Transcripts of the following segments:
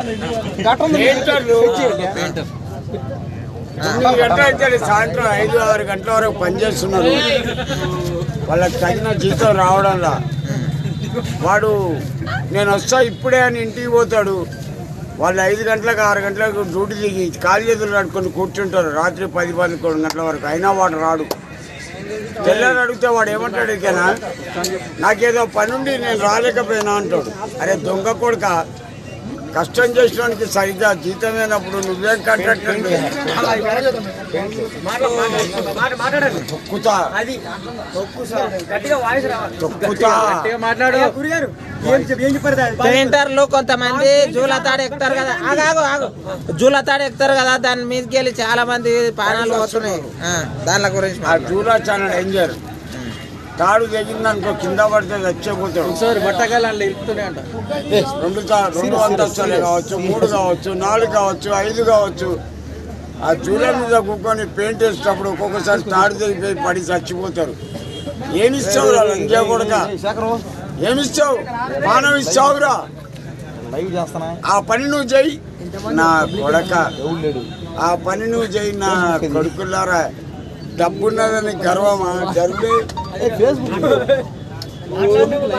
తొమ్మిది గంటల నుంచి సాయంత్రం ఐదు ఆరు గంటల వరకు పనిచేస్తున్నారు వాళ్ళకి తగిన జీతం రావడంలా. వాడు నేను వస్తా ఇప్పుడే అని ఇంటికి పోతాడు. వాళ్ళు ఐదు గంటలకు ఆరు గంటలకు డ్యూటీ దిగి కాలు చేతులు కట్టుకొని కూర్చుంటారు. రాత్రి పది పదకొండు గంటల వరకు. అయినా వాడు రాడు. తెల్లని అడిగితే వాడు ఏమంటాడు ఇకనా? నాకేదో పని నేను రాలేకపోయినా అంటాడు. అరే దొంగ కొడుక? కష్టం చేసినానికి సరిగ్గా జీతం అయినప్పుడు నువ్వేం కాంట్రాక్ట్ అంటే తొక్కుతా. తొక్కుతా. పెయింటర్లు కొంతమంది జూలతాడు ఎక్కుతారు కదా. ఆగు ఆగు జూలతాడు ఎక్కుతారు కదా దాని మీదకి వెళ్ళి చాలా మంది ప్రాణాలు పోతున్నాయి. ఆ, దానిల గురించి ఆ జూలా చాలా డేంజర్ తాడు తెగిందనుకో కింద పడితే చచ్చిపోతాడు. ఒకసారి బట్టకాయలు ఇరుకుతూనే అంట రెండు రెండు అంతస్తులే కావచ్చు మూడు కావచ్చు నాలుగు కావచ్చు ఐదు కావచ్చు. ఆ జూల మీద కూకొని పెయింట్ వేసేటప్పుడు ఒక్కొక్కసారి తాడు తెగిపోయి పడి చచ్చిపోతారు. ఏమిస్తావు రా లంజా కొడక? ఏమిస్తావు పానం ఇస్తావురా ఆ పని నువ్వు చెయ్యి. నా కొడక. ఆ పని నువ్వు చెయ్యి నా కొడుకులారా. డబ్బున్నదని గర్వమా? గర్వే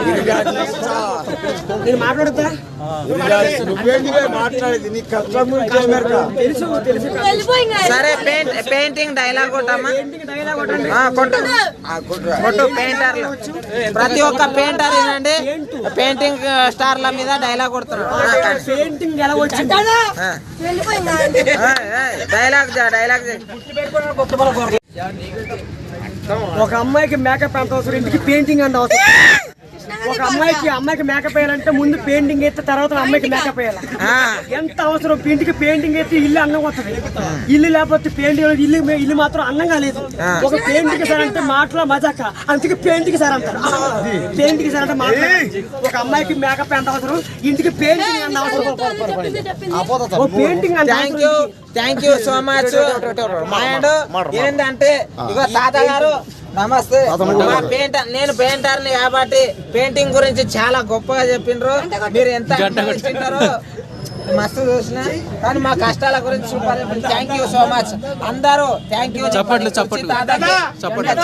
ఇరుగా చేస్తా. ఇరుగా నువ్వేంటివే మాట్లాడేది? నీ కష్టం గురించి ఏమేరక? సరే పెయింట్ పెయింటింగ్ డైలాగ్ కొట్టమ్మా. ఆ, కొట్టు. ఆ కుట్ర. కొట్టు పెయింటర్లు. ప్రతి ఒక్క పెయింటర్ ఏంటంటే పెయింటింగ్ స్టార్ల మీద డైలాగ్ కొడుతున్నాడు. Dialogue dialogue. ఒక అమ్మాయికి మేకప్ ఎంత అవసరం ఇంటికి పెయింటింగ్ అంత అవసరం. ఒక అమ్మాయికి అమ్మాయికి మేకప్ వేయాలంటే ముందు పెయింటింగ్ వేస్తే తర్వాత అమ్మాయికి మేకప్ వేయాలి ఆ, ఎంత అవసరం ఇంటికి పెయింటింగ్ వేస్తే ఇల్లు అందంగా వస్తుంది ఇల్లు లేకపోతే పెయింటింగ్ ఇల్లు ఇల్లు మాత్రం అందంగా లేదు ఒక పెయింటింగ్ సార్ అంటే మాటలో మజాక అందుకే పెయింటింగ్ సార్ అంటారు పెయింటింగ్ సార్ అంటే మాటలు ఒక అమ్మాయికి మేకప్ ఎంత అవసరం ఇంటికి పెయింటింగ్ అంత అవసరం painting thank you thank you so much and ఏంటంటే ఇగో తాత గారు నమస్తే. మా పెయింటర్ నేను పెయింటర్ని కాబట్టి పెయింటింగ్ గురించి చాలా గొప్పగా చెప్పిండ్రు. మీరు ఎంత మస్తు చూసిన. కానీ మా కష్టాల గురించి super thank you so much అందరూ థ్యాంక్ యూ చప్పట్లు, చప్పట్లు. చప్పట్లు.